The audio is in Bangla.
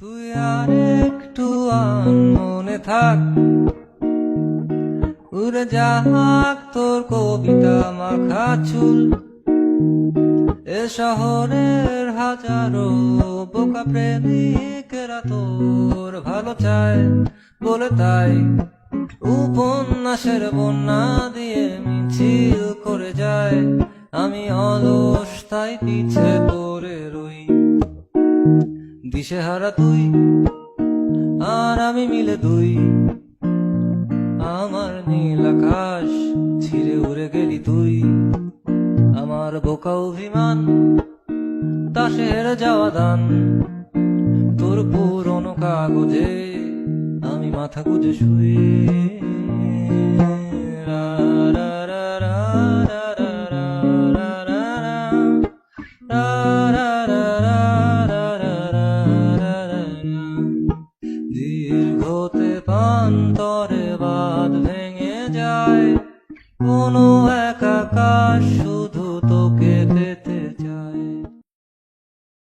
তুই আর একটু মনে থাক। উড়ে যাক তোর কবিতা মাখা চুল। এ শহরের হাজারো বোকা প্রেমিকেরা তোর ভালো চায়। বলে তাই উপন্যাসের বন্যা দিয়ে মিছিল করে যায়। আমি অলস, তাই পিছে পড়ে দিশেহারা তুই, আর আমি মিলে দুই। আমার নীল আকাশ ছিঁড়ে উড়ে গেলি তুই। আমার বোকা অভিমান তাসে হেরে যাওয়া দান। তোর পুরনো কাগজে আমি মাথা গুজে শুই দীর্ঘতে পান্তরে বাদ ভেঙে যায়। কোনো এক আকাশ